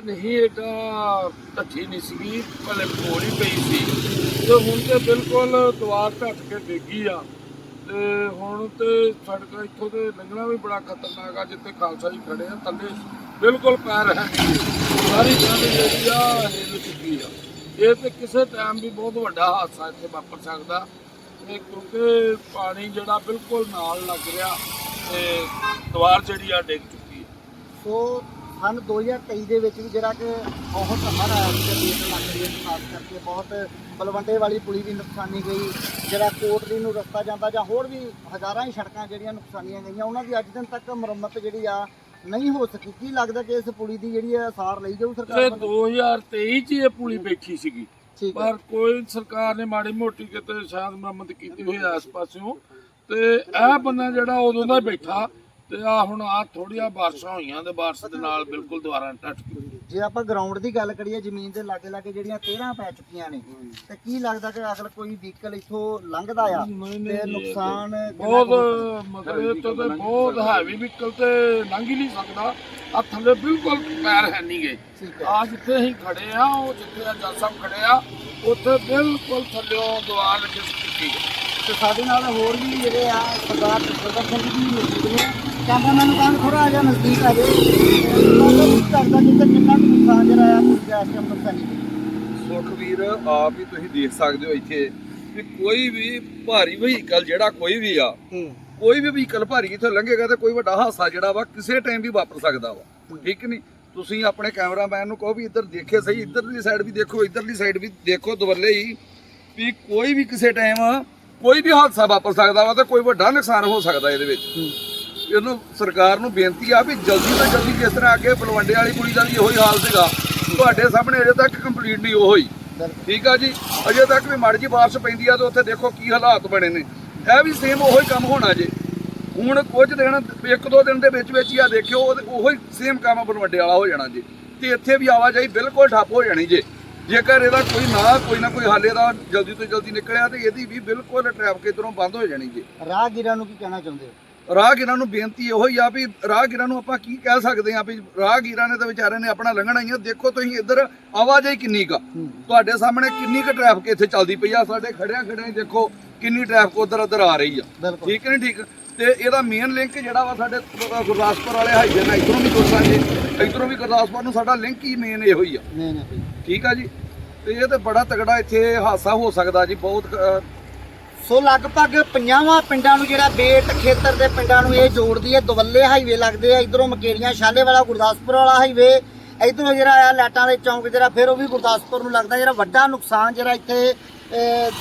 ਨਹੀਂ, ਏਡਾ ਢੱਠੀ ਨਹੀਂ ਸੀਗੀ, ਭਲੇ ਕੋਲ ਹੀ ਪਈ ਸੀ। ਤੇ ਹੁਣ ਤੇ ਬਿਲਕੁਲ ਦੀਵਾਰ ਢੱਟ ਕੇ ਡਿੱਗੀ ਆ। ਤੇ ਹੁਣ ਤੇ ਸੜਕ ਇੱਥੋਂ ਤੇ ਲੰਘਣਾ ਵੀ ਬੜਾ ਖਤਰਨਾਕ ਆ, ਜਿੱਥੇ ਖਾਲਸਾ ਜੀ ਖੜੇ ਆ, ਥੱਲੇ ਬਿਲਕੁਲ ਪੈਰ ਹੈ ਸਾਰੀ ਕੰਧ ਜਿਹੜੀ ਆ ਹਿੱਲ ਚੁੱਕੀ ਆ। ਇਹ ਤੇ ਕਿਸੇ ਟਾਈਮ ਵੀ ਬਹੁਤ ਵੱਡਾ ਹਾਦਸਾ ਇੱਥੇ ਵਾਪਰ ਸਕਦਾ। ਤੇ ਕਿਉਂਕਿ ਪਾਣੀ ਜਿਹੜਾ ਬਿਲਕੁਲ ਨਾਲ ਲੱਗ ਰਿਹਾ ਤੇ ਦੀਵਾਰ ਜਿਹੜੀ ਆ ਡਿੱਗ ਚੁੱਕੀ ਆ। ਸੋ ਸਨ 2023 ਦੇ ਵਿੱਚ ਵੀ ਜਿਹੜਾ ਕਿ ਬਹੁਤ ਸੀ ਰੇਤ ਲੱਗ ਰਹੀ ਹੈ ਖਾਸ ਕਰਕੇ ਬਹੁਤ ਬਲਵੰਡੇ ਵਾਲੀ ਪੁਲੀ ਵੀ ਨੁਕਸਾਨੀ ਗਈ ਜਿਹੜਾ ਕੋਟਲੀ ਨੂੰ ਰਸਤਾ ਜਾਂਦਾ ਜਾਂ ਹੋਰ ਵੀ ਹਜ਼ਾਰਾਂ ਹੀ ਸੜਕਾਂ ਜਿਹੜੀਆਂ ਨੁਕਸਾਨੀਆਂ ਗਈਆਂ ਉਹਨਾਂ ਦੀ ਅੱਜ ਦਿਨ ਤੱਕ ਮੁਰੰਮਤ ਜਿਹੜੀ ਆ ਨਹੀਂ ਹੋ ਸਕੀ। ਕੀ ਲੱਗਦਾ ਕਿ ਇਸ ਪੁਲੀ ਦੀ ਜਿਹੜੀ ਆ ਸਾਰ ਲਈ ਜਾਊ ਸਰਕਾਰ ਵੱਲੋਂ? 2023 ਚ ਇਹ ਪੁਲੀ ਬੈਠੀ ਸੀਗੀ। ਪਰ ਕੋਈ ਸਰਕਾਰ ਨੇ ਮਾੜੀ ਮੋਟੀ ਕਿਤੇ ਸ਼ਾਇਦ ਮੁਰੰਮਤ ਕੀਤੀ ਹੋਈ ਆ ਇਸ ਪਾਸਿਓਂ ਤੇ ਇਹ ਬੰਦਾ ਜਿਹੜਾ ਉਦੋਂ ਦਾ ਬੈਠਾ ਤੇ ਆ ਹੁਣ ਆ ਥੋੜੀਆਂ ਬਾਰਿਸ਼ਾਂ ਹੋਈਆਂ ਤੇ ਬਾਰਿਸ਼ ਦੇ ਨਾਲ ਬਿਲਕੁਲ ਦੁਬਾਰਾ ਟੱਟ ਗਈ ਜੇ ਆਪਾਂ ਗਰਾਊਂਡ ਦੀ ਗੱਲ ਕਰੀਏ ਜ਼ਮੀਨ ਦੇ ਲਾਗੇ ਲਾਗੇ ਜਿਹੜੀਆਂ 13 ਪੈ ਚੁੱਕੀਆਂ ਨੇ ਤੇ ਕੀ ਲੱਗਦਾ ਕਿ ਅਗਰ ਕੋਈ ਵਹੀਕਲ ਇੱਥੋਂ ਲੰਘਦਾ ਆ ਤੇ ਨੁਕਸਾਨ ਬਹੁਤ ਮਤਲਬ ਇਹ ਤੋਂ ਤੇ ਬਹੁਤ ਹੈਵੀ ਵਹੀਕਲ ਤੇ ਲੰਘ ਹੀ ਨਹੀਂ ਸਕਦਾ। ਆ ਥੱਲੇ ਬਿਲਕੁਲ ਪੈਰ ਹੈ ਨਹੀਂ ਗਏ ਆ ਜਿੱਥੇ ਅਸੀਂ ਖੜੇ ਆ ਉਹ ਜਿੱਥੇ ਆ ਜੱਜ ਸਾਹਿਬ ਖੜੇ ਆ ਉੱਥੇ ਬਿਲਕੁਲ ਥੱਲਿਓਂ ਖਿਸਕ ਚੁੱਕੀ ਹੈ ਤੇ ਸਾਡੇ ਨਾਲ ਹੋਰ ਵੀ ਜਿਹੜੇ ਆ ਸਰਦਾਰ ਜਸਵੰਤ ਸਿੰਘ ਜੀ ਮੌਜੂਦ ਨੇ। ਕੈਮਰਾਮੈਨ ਨੂੰ ਕਹਿੰਦਾ ਥੋੜਾ ਜਿਹਾ ਨਜ਼ਦੀਕ ਆ ਜੇ ਉਹਨਾਂ ਨੂੰ ਕਰਦਾ ਜਿੱਥੇ ਕਿੰਨਾ ਕੁ ਨੁਕਸਾਨ ਜਿਹੜਾ ਆ ਪੂਰੀ ਇਸ ਟਾਈਮ ਨੁਕਸਾਨੀ ਸੁਖਵੀਰ ਆਪ ਹੀ ਤੁਸੀਂ ਦੇਖ ਸਕਦੇ ਹੋ ਇੱਥੇ ਕਿ ਕੋਈ ਵੀ ਭਾਰੀ ਵਹੀਕਲ ਜਿਹੜਾ ਕੋਈ ਵੀ ਆ ਕੋਈ ਵੀ ਵਹੀਕਲ ਭਾਰੀ ਇੱਥੇ ਲੰਘੇਗਾ ਤੇ ਕੋਈ ਵੱਡਾ ਹਾਦਸਾ ਜਿਹੜਾ ਵਾ ਕਿਸੇ ਟਾਈਮ ਵੀ ਵਾਪਰ ਸਕਦਾ ਵਾ। ਠੀਕ ਨਹੀਂ? ਤੁਸੀਂ ਆਪਣੇ ਕੈਮਰਾਮੈਨ ਨੂੰ ਕਹੋ ਵੀ ਇੱਧਰ ਦੇਖੇ ਸਹੀ ਇੱਧਰਲੀ ਸਾਈਡ ਵੀ ਦੇਖੋ ਇੱਧਰਲੀ ਸਾਈਡ ਵੀ ਦੇਖੋ ਦਵੱਲੇ ਹੀ ਵੀ ਕੋਈ ਵੀ ਕਿਸੇ ਟਾਈਮ ਕੋਈ ਵੀ ਹਾਦਸਾ ਵਾਪਰ ਸਕਦਾ ਵਾ ਤੇ ਕੋਈ ਵੱਡਾ ਨੁਕਸਾਨ ਹੋ ਸਕਦਾ ਇਹਦੇ ਵਿੱਚ। ਇਹਨੂੰ ਸਰਕਾਰ ਨੂੰ ਬੇਨਤੀ ਆ ਵੀ ਜਲਦੀ ਤੋਂ ਜਲਦੀ ਜਿਸ ਤਰ੍ਹਾਂ ਅੱਗੇ ਬਲਵੰਡੇ ਵਾਲੀ ਕੁੜੀ ਦਾ ਵੀ ਇਹੋ ਹਾਲ ਸੀਗਾ। ਤੁਹਾਡੇ ਸਾਹਮਣੇ ਅਜੇ ਤੱਕ ਕੰਪਲੀਟ ਨਹੀਂ ਉਹ ਹੋਈ। ਠੀਕ ਆ ਜੀ? ਅਜੇ ਤੱਕ ਵੀ ਮਾੜੀ ਜੀ ਬਾਰਿਸ਼ ਪੈਂਦੀ ਆ ਤੇ ਉੱਥੇ ਦੇਖੋ ਕੀ ਹਾਲਾਤ ਬਣੇ ਨੇ। ਇਹ ਵੀ ਸੇਮ ਉਹੀ ਕੰਮ ਹੋਣਾ ਜੇ। ਹੁਣ ਕੁਝ ਦਿਨ, ਇੱਕ ਦੋ ਦਿਨ ਦੇ ਵਿੱਚ ਵਿੱਚ ਹੀ ਆ ਦੇਖਿਓ, ਉਹੀ ਸੇਮ ਕੰਮ ਬਨਵੱਡੇ ਵਾਲਾ ਹੋ ਜਾਣਾ ਜੀ। ਤੇ ਇੱਥੇ ਵੀ ਆਵਾਜਾਈ ਬਿਲਕੁਲ ਠੱਪ ਹੋ ਜਾਣੀ ਜੇ। ਜੇਕਰ ਇਹਦਾ ਕੋਈ ਨਾ ਕੋਈ ਨਾ ਕੋਈ ਹਾਲੇ ਦਾ ਜਲਦੀ ਤੋਂ ਜਲਦੀ ਨਿਕਲਿਆ ਤੇ ਇਹਦੀ ਵੀ ਬਿਲਕੁਲ ਟ੍ਰੈਫਿਕ ਇਧਰੋਂ ਬੰਦ ਹੋ ਜਾਣੀ ਜੀ। ਰਾਹਗੀਰਾਂ ਨੂੰ ਕੀ ਕਹਿਣਾ ਚਾਹੁੰਦੇ ਹੋ? ਰਾਹਗੀਰਾਂ ਨੂੰ ਬੇਨਤੀ ਇਹੋ ਹੀ ਆ ਵੀ ਰਾਹਗੀਰਾਂ ਨੂੰ ਆਪਾਂ ਕੀ ਕਹਿ ਸਕਦੇ ਆ ਵੀ ਰਾਹਗੀਰਾਂ ਨੇ ਤਾਂ ਵਿਚਾਰਿਆਂ ਨੇ ਆਪਣਾ ਲੰਘਣਾ ਹੀ ਆ। ਦੇਖੋ ਤੁਸੀਂ ਇੱਧਰ ਆਵਾਜਾਈ ਕਿੰਨੀ ਕਾ ਤੁਹਾਡੇ ਸਾਹਮਣੇ ਕਿੰਨੀ ਕੁ ਟ੍ਰੈਫਿਕ ਇੱਥੇ ਚੱਲਦੀ ਪਈ ਆ। ਸਾਡੇ ਖੜਿਆ ਖੜਿਆ ਦੇਖੋ ਕਿੰਨੀ ਟ੍ਰੈਫਿਕ ਉਧਰ ਉਧਰ ਆ ਰਹੀ ਆ। ਠੀਕ ਨਹੀਂ? ਠੀਕ। ਤੇ ਇਹਦਾ ਮੇਨ ਲਿੰਕ ਜਿਹੜਾ ਵਾ ਸਾਡੇ ਗੁਰਦਾਸਪੁਰ ਵਾਲੇ ਹਾਈਵੇ ਨਾਲ ਇਧਰੋਂ ਵੀ ਤੁਰਾਂਗੇ ਇਧਰੋਂ ਵੀ ਗੁਰਦਾਸਪੁਰ ਨੂੰ ਸਾਡਾ ਲਿੰਕ ਹੀ ਮੇਨ ਇਹੋ ਹੀ ਆ। ਨਹੀਂ ਨਹੀਂ ਠੀਕ ਆ ਜੀ? ਤੇ ਇਹ ਤੇ ਬੜਾ ਤਗੜਾ ਇੱਥੇ ਹਾਦਸਾ ਹੋ ਸਕਦਾ ਜੀ। ਬਹੁਤ ਸੋ ਲਗਭਗ 50ਵਾਂ ਪਿੰਡਾਂ ਨੂੰ ਜਿਹੜਾ ਬੇਟ ਖੇਤਰ ਦੇ ਪਿੰਡਾਂ ਨੂੰ ਇਹ ਜੋੜਦੀ ਹੈ, ਦਵੱਲੇ ਹਾਈਵੇ ਲੱਗਦੇ ਆ, ਇਧਰੋਂ ਮਕੇਰੀਆਂ, ਸ਼ਾਲੇ ਵਾਲਾ, ਗੁਰਦਾਸਪੁਰ ਵਾਲਾ ਹਾਈਵੇ, ਇਧਰੋਂ ਜਿਹੜਾ ਆ ਲਾਟਾਂ ਵਾਲੇ ਚੌਂਕ ਜਿਹੜਾ, ਫਿਰ ਉਹ ਵੀ ਗੁਰਦਾਸਪੁਰ ਨੂੰ ਲੱਗਦਾ, ਜਿਹੜਾ ਵੱਡਾ ਨੁਕਸਾਨ ਜਿਹੜਾ ਇੱਥੇ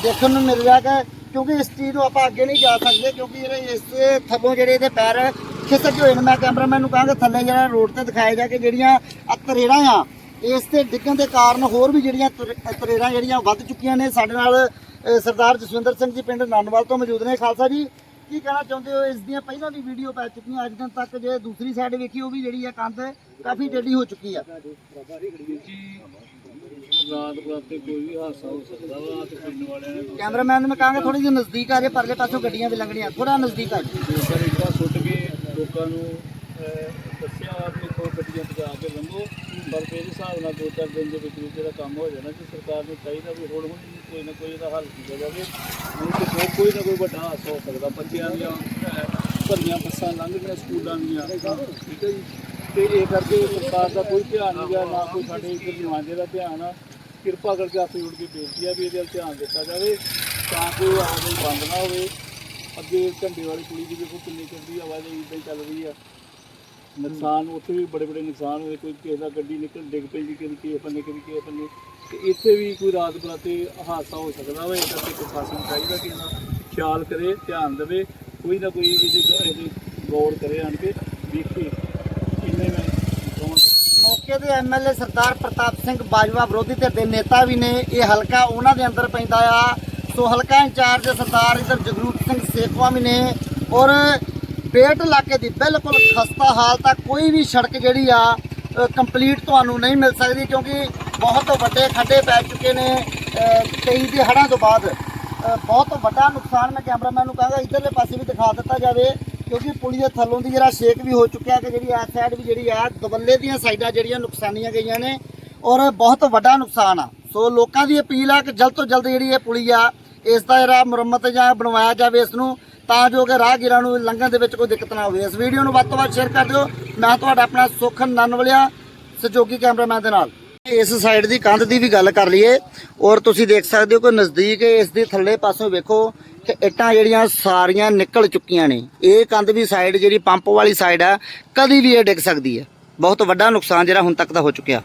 ਦੇਖਣ ਨੂੰ ਮਿਲ ਰਿਹਾ ਹੈ ਕਿਉਂਕਿ ਇਸ ਚੀਜ਼ ਨੂੰ ਆਪਾਂ ਅੱਗੇ ਨਹੀਂ ਜਾ ਸਕਦੇ, ਕਿਉਂਕਿ ਜਿਹੜੇ ਇਸ ਥੱਬੋਂ ਜਿਹੜੇ ਇਹਦੇ ਪੈਰ ਖਿਸਕ ਹੋਏ ਨੇ, ਮੈਂ ਕੈਮਰਾਮੈਨ ਨੂੰ ਕਹਾਂਗਾ ਥੱਲੇ ਜਿਹੜਾ ਰੋਡ ਤੇ ਦਿਖਾਇਆ ਜਾ ਕੇ ਜਿਹੜੀਆਂ ਤਰੇੜਾਂ ਆ, ਇਸ ਤੇ ਡਿੱਗਣ ਦੇ ਕਾਰਨ ਹੋਰ ਵੀ ਜਿਹੜੀਆਂ ਤਰ- ਤਰੇੜਾਂ ਜਿਹੜੀਆਂ ਵੱਧ ਚੁੱਕੀਆਂ ਨੇ, ਸਾਡੇ ਨਾਲ ਸਰਦਾਰ ਜਸਵਿੰਦਰ ਸਿੰਘ ਜੀ ਪਿੰਡ ਨਾਨਵਾਲ ਤੋਂ ਮੌਜੂਦ ਨੇ। ਖਾਲਸਾ ਜੀ, ਕੀ ਕਹਿਣਾ ਚਾਹੁੰਦੇ ਹੋ? ਇਸ ਦੀਆਂ ਪਹਿਲਾਂ ਵੀ ਵੀਡੀਓ ਪੈ ਚੁੱਕੀਆਂ ਅੱਜ ਦਿਨ ਤੱਕ, ਜੇ ਦੂਸਰੀ ਸਾਈਡ ਵੇਖੀ, ਉਹ ਵੀ ਜਿਹੜੀ ਆ ਕੰਧ ਕਾਫੀ ਟੇਢੀ ਹੋ ਚੁੱਕੀ ਆ। ਰਾਤ ਬਰਾਤੇ ਕੋਈ ਵੀ ਹਾਦਸਾ ਹੋ ਸਕਦਾ ਵਾ ਤੇ ਪਿੰਡ ਵਾਲਿਆਂ ਨੇ ਕੈਮਰਾਮੈਨ ਨੂੰ ਮੈਂ ਥੋੜੀ ਜਿਹੀ ਨਜ਼ਦੀਕ ਆ ਜੇ, ਪਰਲੇ ਪਾਸੋਂ ਗੱਡੀਆਂ ਵੀ ਲੰਘਣੀਆਂ ਥੋੜਾ ਨਜ਼ਦੀਕ ਆ ਜੀ। ਲੋਕਾਂ ਇੱਦਾਂ ਸੁੱਟ ਕੇ ਲੋਕਾਂ ਨੂੰ ਦੱਸਿਆ ਵਾ ਵੀ ਗੱਡੀਆਂ ਪਜਾ ਕੇ ਲੰਘੋ ਪਰ ਫਿਰ ਹਿਸਾਬ ਨਾਲ ਦੋ ਚਾਰ ਦਿਨ ਦੇ ਵਿੱਚ ਜਿਹੜਾ ਕੰਮ ਹੋ ਜਾਣਾ ਕਿ ਸਰਕਾਰ ਨੂੰ ਚਾਹੀਦਾ ਵੀ ਹੁਣ ਹੁਣ ਕੋਈ ਨਾ ਕੋਈ ਇਹਦਾ ਹੱਲ ਕੀਤਾ ਜਾਵੇ। ਨਹੀਂ ਤੇ ਫਿਰ ਕੋਈ ਨਾ ਕੋਈ ਵੱਡਾ ਹਾਦਸਾ ਹੋ ਸਕਦਾ। ਬੱਚਿਆਂ ਦੀਆਂ ਅਹ, ਭਰੀਆਂ ਬੱਸਾਂ ਲੰਘਦੀਆਂ ਸਕੂਲਾਂ ਦੀਆਂ। ਠੀਕ ਹੈ ਜੀ? ਤੇ ਇਹ ਕਰਕੇ ਸਰਕਾਰ ਦਾ ਕੋਈ ਧਿਆਨ ਨਹੀਂ ਗਿਆ ਨਾ ਕੋਈ ਸਾਡੇ ਇੱਧਰ ਨੁਮਾਇੰਦੇ ਦਾ ਧਿਆਨ ਆ। ਕਿਰਪਾ ਕਰਕੇ ਆਪੀ ਉੜ ਕੇ ਬੇਨਤੀ ਆ ਵੀ ਇਹਦੇ ਵੱਲ ਧਿਆਨ ਦਿੱਤਾ ਜਾਵੇ ਤਾਂ ਕਿ ਆਵਾਜਾਈ ਬੰਦ ਨਾ ਹੋਵੇ। ਅੱਗੇ ਝੰਡੇ ਵਾਲੀ ਕੁੜੀ ਦੀ ਦੇਖੋ ਕਿੰਨੀ ਚੱਲਦੀ ਆਵਾਜਾਈ ਇਦਾਂ ਹੀ ਚੱਲ ਰਹੀ ਆ। ਨੁਕਸਾਨ ਉੱਥੇ ਵੀ ਬੜੇ ਬੜੇ ਨੁਕਸਾਨ ਹੋਏ, ਕੋਈ ਕਿਸੇ ਦਾ ਗੱਡੀ ਨਿਕਲ, ਡਿੱਗ ਪੈਂਦੀ ਕਦੀ ਕਿਸੇ ਬੰਨੇ ਕਦੀ ਕਿਸੇ ਬੰਨੇ। ਤੇ ਇੱਥੇ ਵੀ ਕੋਈ ਰਾਤ ਬਰਾਤੇ ਹਾਦਸਾ ਹੋ ਸਕਦਾ ਵਾ ਇਸ ਕਰਕੇ ਪ੍ਰਸ਼ਾਸਨ ਚਾਹੀਦਾ ਕਿ ਇਹਦਾ ਖਿਆਲ ਕਰੇ, ਧਿਆਨ ਦੇਵੇ, ਕੋਈ ਨਾ ਕੋਈ ਇਹਦੇ ਇਹਦੇ ਗੌਰ ਕਰੇ ਆਣ ਕੇ ਦੇਖੇ ਇੰਨੇ ਮੈਂ ਕਹਾਂਗਾ ਮੌਕੇ ਦੇ ਐਮਐਲਏ ਸਰਦਾਰ ਪ੍ਰਤਾਪ ਸਿੰਘ ਬਾਜਵਾ ਵਿਰੋਧੀ ਧਿਰ ਦੇ ਨੇਤਾ ਵੀ ਨੇ। ਇਹ ਹਲਕਾ ਉਹਨਾਂ ਦੇ ਅੰਦਰ ਪੈਂਦਾ ਆ। ਸੋ ਹਲਕਾ ਇੰਚਾਰਜ ਸਰਦਾਰ ਇਧਰ ਜਗਰੂਪ ਸਿੰਘ ਸੇਖਵਾ ਵੀ ਨੇ ਔਰ ਬੇਟ ਇਲਾਕੇ ਦੀ ਬਿਲਕੁਲ ਖਸਤਾ ਹਾਲਤ ਆ ਕੋਈ ਵੀ ਸੜਕ ਜਿਹੜੀ ਆ ਕੰਪਲੀਟ ਤੁਹਾਨੂੰ ਨਹੀਂ ਮਿਲ ਸਕਦੀ ਕਿਉਂਕਿ ਬਹੁਤ ਵੱਡੇ ਖੱਡੇ ਪੈ ਚੁੱਕੇ ਨੇ ਅ, 23 ਦੇ ਹੜ੍ਹਾਂ ਤੋਂ ਬਾਅਦ। ਬਹੁਤ ਵੱਡਾ ਨੁਕਸਾਨ ਮੈਂ ਕੈਮਰਾਮੈਨ ਨੂੰ ਕਹਾਂਗਾ ਇਧਰਲੇ ਪਾਸੇ ਵੀ ਦਿਖਾ ਦਿੱਤਾ ਜਾਵੇ ਕਿਉਂਕਿ ਪੁਲੀ ਦੇ ਥੱਲੋਂ ਦੀ ਜਿਹੜਾ ਸ਼ੇਕ ਵੀ ਹੋ ਚੁੱਕਿਆ ਕਿ ਜਿਹੜੀ ਇਸ ਸਾਈਡ ਵੀ ਜਿਹੜੀ ਆ ਦਵੱਲੇ ਦੀਆਂ ਸਾਈਡਾਂ ਜਿਹੜੀਆਂ ਨੁਕਸਾਨੀਆਂ ਗਈਆਂ ਨੇ ਔਰ ਬਹੁਤ ਵੱਡਾ ਨੁਕਸਾਨ ਆ। ਸੋ ਲੋਕਾਂ ਦੀ ਅਪੀਲ ਆ ਕਿ ਜਲਦ ਤੋਂ ਜਲਦ ਜਿਹੜੀ ਇਹ ਪੁਲੀ ਆ ਇਸ ਦਾ ਜਿਹੜਾ ਮੁਰੰਮਤ ਜਾਂ ਬਣਵਾਇਆ ਜਾਵੇ ਇਸ ਨੂੰ। ਤਾਂ ਜੋ ਕਿ ਰਾਹਗੀਰਾਂ ਨੂੰ ਲੰਘਣ ਦੇ ਵਿੱਚ ਕੋਈ ਦਿੱਕਤ ਨਾ ਹੋਵੇ। ਇਸ ਵੀਡੀਓ ਨੂੰ ਵੱਧ ਤੋਂ ਵੱਧ ਸ਼ੇਅਰ ਕਰ ਦਿਓ। ਮੈਂ ਤੁਹਾਡਾ ਆਪਣਾ ਸੁਖ ਨਨਵਲਿਆ, ਸਹਿਯੋਗੀ ਕੈਮਰਾਮੈਨ ਦੇ ਨਾਲ। ਇਸ ਸਾਈਡ ਦੀ ਕੰਧ ਦੀ ਵੀ ਗੱਲ ਕਰ ਲਈਏ ਔਰ ਤੁਸੀਂ ਦੇਖ ਸਕਦੇ ਹੋ ਕਿ ਨਜ਼ਦੀਕ ਇਸ ਦੇ ਥੱਲੇ ਪਾਸੋਂ ਵੇਖੋ ਕਿ ਇੱਟਾਂ ਜਿਹੜੀਆਂ ਸਾਰੀਆਂ ਨਿਕਲ ਚੁੱਕੀਆਂ ਨੇ। ਇਹ ਕੰਧ ਵੀ ਸਾਈਡ ਜਿਹੜੀ ਪੰਪ ਵਾਲੀ ਸਾਈਡ ਆ, ਕਦੀ ਵੀ ਇਹ ਡਿੱਗ ਸਕਦੀ ਹੈ। ਬਹੁਤ ਵੱਡਾ ਨੁਕਸਾਨ ਜਿਹੜਾ ਹੁਣ ਤੱਕ ਦਾ ਹੋ ਚੁੱਕਿਆ।